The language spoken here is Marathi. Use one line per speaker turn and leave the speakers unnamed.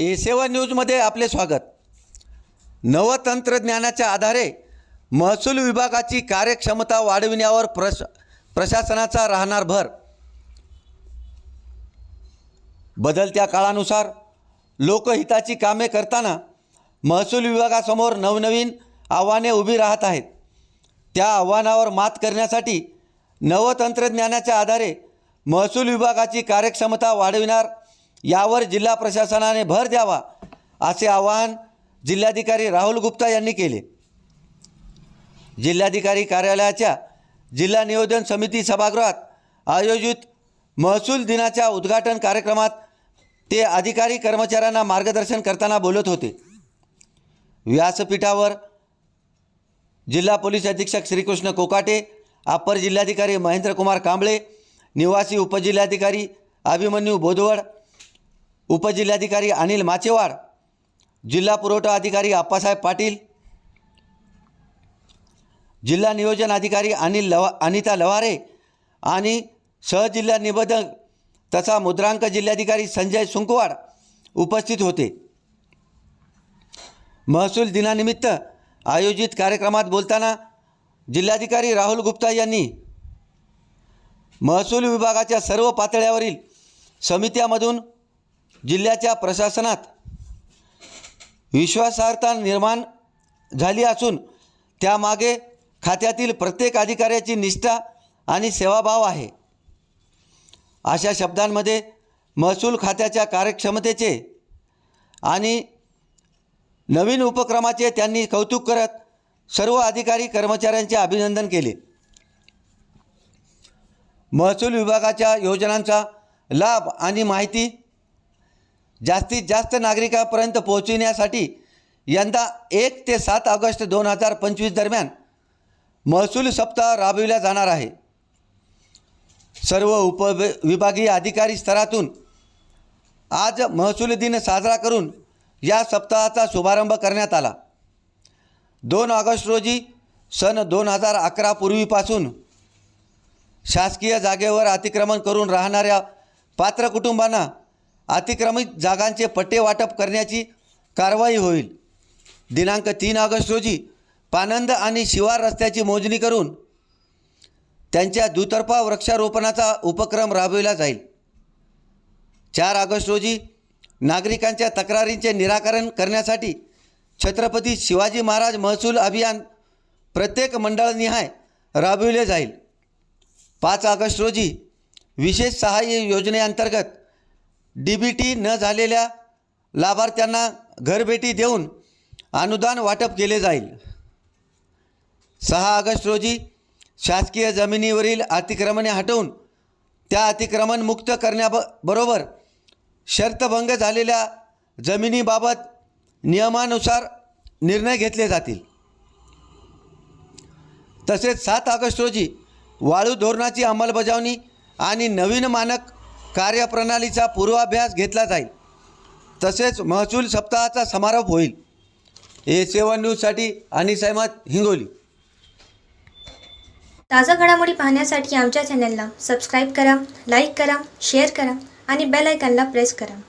ए सेवन न्यूजमध्ये आपले स्वागत. नवतंत्रज्ञानाच्या आधारे महसूल विभागाची कार्यक्षमता वाढविण्यावर प्रश प्रशासनाचा राहणार भर. बदलत्या काळानुसार लोकहिताची कामे करताना महसूल विभागासमोर नवनवीन आव्हाने उभी राहत आहेत. त्या आव्हानावर मात करण्यासाठी नवतंत्रज्ञानाच्या आधारे महसूल विभागाची कार्यक्षमता वाढविणार यावर जिल्हा प्रशासनाने भर द्यावा असे आवाहन जिल्हाधिकारी राहुल गुप्ता यांनी केले. जिल्हाधिकारी कार्यालयाच्या जिल्हा नियोजन समिती सभागृहात आयोजित महसूल दिनाच्या उद्घाटन कार्यक्रमात ते अधिकारी कर्मचाऱ्यांना मार्गदर्शन करताना बोलत होते. व्यासपीठावर जिल्हा पोलीस अधीक्षक श्रीकृष्ण कोकाटे अप्पर जिल्हाधिकारी महेंद्रकुमार कांबळे निवासी उपजिल्हाधिकारी अभिमन्यू बोधवड उपजिल्हाधिकारी अनिल माचेवाड जिल्हा पुरवठा अधिकारी आप्पासाहेब पाटील जिल्हा नियोजन अधिकारी अनिल लवा अनिता लवारे आणि सहजिल्हा निबंधक तथा मुद्रांक जिल्हाधिकारी संजय सुंकवाड उपस्थित होते. महसूल दिनानिमित्त आयोजित कार्यक्रमात बोलताना जिल्हाधिकारी राहुल गुप्ता यांनी महसूल विभागाच्या सर्व पातळ्यावरील समित्यामधून जिल्ह्याच्या प्रशासनात विश्वासार्हता निर्माण झाली असून त्यामागे खात्यातील प्रत्येक अधिकाऱ्याची निष्ठा आणि सेवाभाव आहे. अशा शब्दांमध्ये महसूल खात्याच्या कार्यक्षमतेचे आणि नवीन उपक्रमाचे त्यांनी कौतुक करत सर्व अधिकारी कर्मचाऱ्यांचे अभिनंदन केले. महसूल विभागाच्या योजनांचा लाभ आणि माहिती जास्तीत जास्त नागरिकांपर्यंत पोहोचविण्यासाठी यंदा एक ते सात ऑगस्ट दोन हजार पंचवीस दरम्यान महसूल सप्ताह राबविला जाणार आहे. सर्व उप विभागीय अधिकारी स्तरातून आज महसूल दिन साजरा करून या सप्ताहाचा शुभारंभ करण्यात आला. दोन ऑगस्ट रोजी सन दोन हजार अकरा पूर्वीपासून शासकीय जागेवर अतिक्रमण करून राहणाऱ्या पात्र कुटुंबांना अतिक्रमित जागांचे पट्टे वाटप करण्याची कारवाई होईल. दिनांक तीन ऑगस्ट रोजी पानंद आणि शिवार रस्त्याची मोजणी करून त्यांच्या दुतर्फा वृक्षारोपणाचा उपक्रम राबविला जाईल. चार ऑगस्ट रोजी नागरिकांच्या तक्रारींचे निराकरण करण्यासाठी छत्रपती शिवाजी महाराज महसूल अभियान प्रत्येक मंडळनिहाय राबविले जाईल. पाच ऑगस्ट रोजी विशेष सहाय्य योजनेअंतर्गत डी बी टी न झालेल्या लाभार्थ्यांना घरभेटी देऊन अनुदान वाटप केले जाईल. सहा ऑगस्ट रोजी शासकीय जमिनीवरील अतिक्रमणे हटवून त्या अतिक्रमण मुक्त करण्याबरोबर शर्तभंग झालेल्या जमिनीबाबत नियमानुसार निर्णय घेतले जातील. तसेच सात ऑगस्ट रोजी वाळू धोरणाची अंमलबजावणी आणि नवीन मानक कार्यप्रणालीचा पूर्वाभ्यास घेतला जाईल. तसेच महसूल सप्ताहाचा समारोप होईल. ए सेवन न्यूजसाठी आणि सहमत हिंगोली.
ताज्या घडामोडी पाहण्यासाठी आमच्या चॅनलला सबस्क्राईब करा लाईक करा शेअर करा आणि बेल आयकॉनला प्रेस करा.